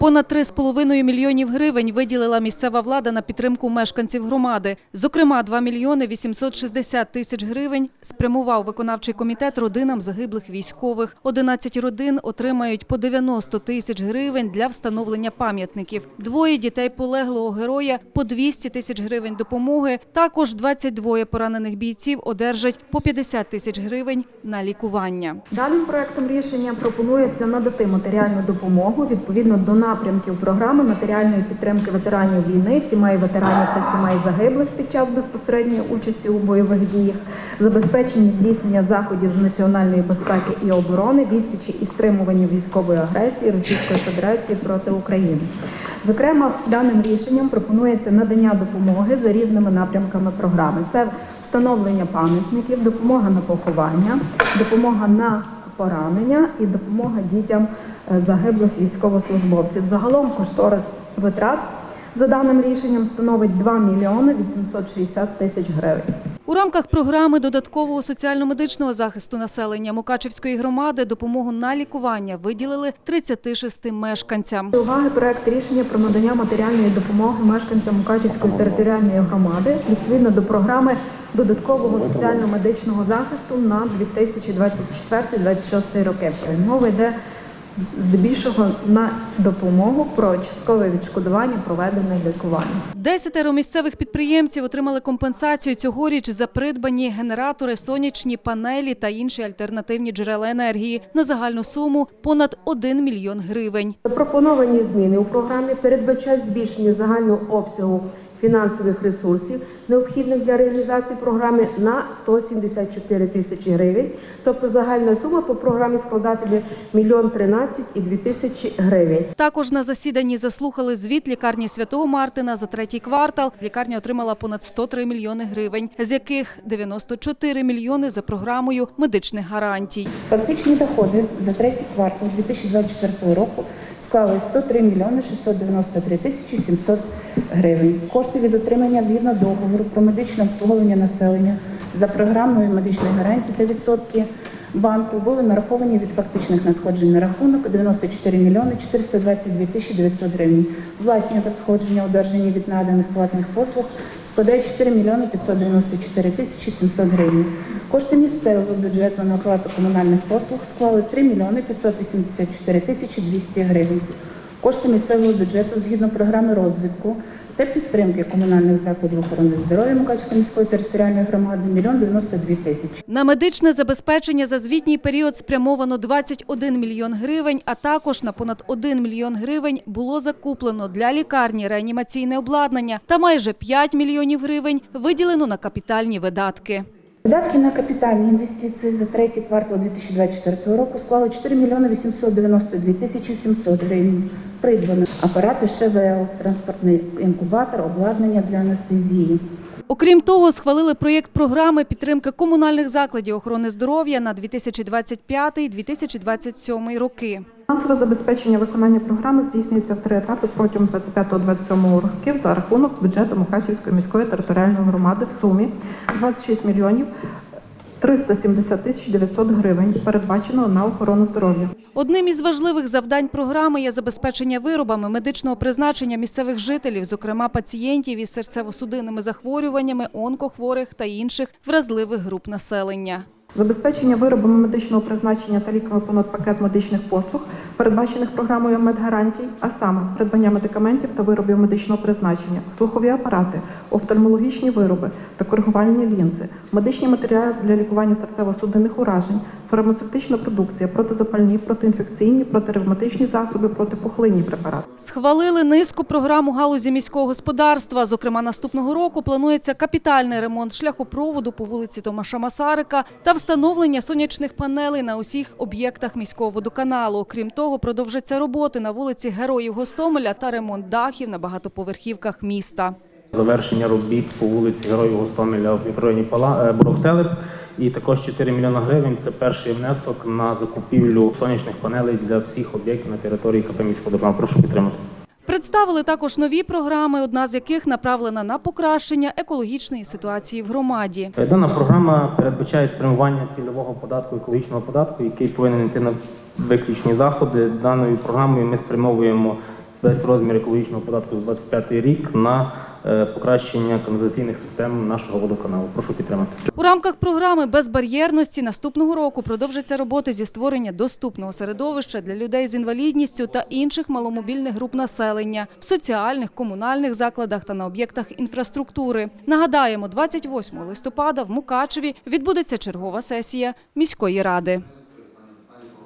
Понад 3,5 мільйонів гривень виділила місцева влада на підтримку мешканців громади. Зокрема, 2 мільйони 860 тисяч гривень спрямував виконавчий комітет родинам загиблих військових. 11 родин отримають по 90 тисяч гривень для встановлення пам'ятників. Двоє дітей полеглого героя по 200 тисяч гривень допомоги. Також 22 поранених бійців одержать по 50 тисяч гривень на лікування. Даним проектом рішення пропонується надати матеріальну допомогу відповідно до напрямків програми матеріальної підтримки ветеранів війни, сімей ветеранів та сімей загиблих під час безпосередньої участі у бойових діях, забезпечення здійснення заходів з національної безпеки і оборони, відсічі і стримування військової агресії Російської Федерації проти України. Зокрема, даним рішенням пропонується надання допомоги за різними напрямками програми. Це встановлення пам'ятників, допомога на поховання, допомога на поранення і допомога дітям загиблих військовослужбовців. Загалом кошторис витрат за даним рішенням становить 2 мільйони 860 тисяч гривень. У рамках програми додаткового соціально-медичного захисту населення Мукачевської громади допомогу на лікування виділили 36 мешканцям. До уваги проект рішення про надання матеріальної допомоги мешканцям Мукачівської територіальної громади відповідно до програми додаткового соціально-медичного захисту на 2024-2026 роки. Мова йде здебільшого на допомогу про часткове відшкодування проведених лікувань. Десятеро місцевих підприємців отримали компенсацію цьогоріч за придбані генератори, сонячні панелі та інші альтернативні джерела енергії на загальну суму понад 1 мільйон гривень. Запропоновані зміни у програмі передбачають збільшення загального обсягу фінансових ресурсів, необхідних для реалізації програми, на 174 тисячі гривень. Тобто загальна сума по програмі складатиме 1 13 і 2 тисячі гривень. Також на засіданні заслухали звіт лікарні Святого Мартина за третій квартал. Лікарня отримала понад 103 мільйони гривень, з яких 94 мільйони за програмою медичних гарантій. Фактичні доходи за третій квартал 2024 року склали 103 мільйони 693 тисячі 700 гривень. Кошти від отримання згідно договору про медичне обслуговування населення за програмою медичних гарантій та відсотки банку були нараховані від фактичних надходжень на рахунок 94 мільйони 422 тисячі 900 гривень. Власні надходження, одержані від наданих платних послуг, складають 4 мільйони 594 тисячі 700 гривень. Кошти місцевого бюджету на оплату комунальних послуг склали 3 мільйони 584 тисячі 200 гривень. Кошти місцевого бюджету згідно програми розвитку та підтримки комунальних закладів охорони здоров'я Мукачівської міської територіальної громади 1 мільйон 92 тисячі. На медичне забезпечення за звітній період спрямовано 21 мільйон гривень, а також на понад 1 мільйон гривень було закуплено для лікарні реанімаційне обладнання та майже 5 мільйонів гривень виділено на капітальні видатки. Видатки на капітальні інвестиції за третій квартал 2024 року склали 4 мільйони 892 тисячі 700 гривень. Придбано апарати ШВЛ, транспортний інкубатор, обладнання для анестезії. Окрім того, схвалили проєкт програми підтримки комунальних закладів охорони здоров'я на 2025-2027 роки. Фінансове забезпечення виконання програми здійснюється в три етапи протягом 25-27 років за рахунок бюджету Мукачівської міської територіальної громади в сумі 26 мільйонів 370 тисяч 900 гривень, передбаченого на охорону здоров'я. Одним із важливих завдань програми є забезпечення виробами медичного призначення місцевих жителів, зокрема пацієнтів із серцево-судинними захворюваннями, онкохворих та інших вразливих груп населення. Забезпечення виробами медичного призначення та ліками понад пакет медичних послуг, передбачених програмою медгарантій, а саме придбання медикаментів та виробів медичного призначення, слухові апарати, офтальмологічні вироби та коригувальні лінзи, медичні матеріали для лікування серцево-судинних уражень, фармацевтична продукція, протизапальні, протиінфекційні, протиревматичні засоби, протипухлинні препарати. Схвалили низку програм у галузі міського господарства. Зокрема, наступного року планується капітальний ремонт шляхопроводу по вулиці Томаша Масарика та встановлення сонячних панелей на усіх об'єктах міського водоканалу. Крім того, продовжаться роботи на вулиці Героїв Гостомеля та ремонт дахів на багатоповерхівках міста. Завершення робіт по вулиці Героїв Гостомеля в мікрорайоні е, Борохтелець. І також 4 мільйони гривень це перший внесок на закупівлю сонячних панелей для всіх об'єктів на території КП міськводоканалу. Прошу підтримати. Представили також нові програми, одна з яких направлена на покращення екологічної ситуації в громаді. Дана програма передбачає спрямування цільового податку екологічного податку, який повинен йти на виключні заходи. Даною програмою ми спрямовуємо весь розмір екологічного податку за 25 рік на е, покращення каналізаційних систем нашого водоканалу. Прошу підтримати. У рамках програми безбар'єрності наступного року продовжаться роботи зі створення доступного середовища для людей з інвалідністю та інших маломобільних груп населення в соціальних, комунальних закладах та на об'єктах інфраструктури. Нагадаємо, 28 листопада в Мукачеві відбудеться чергова сесія міської ради.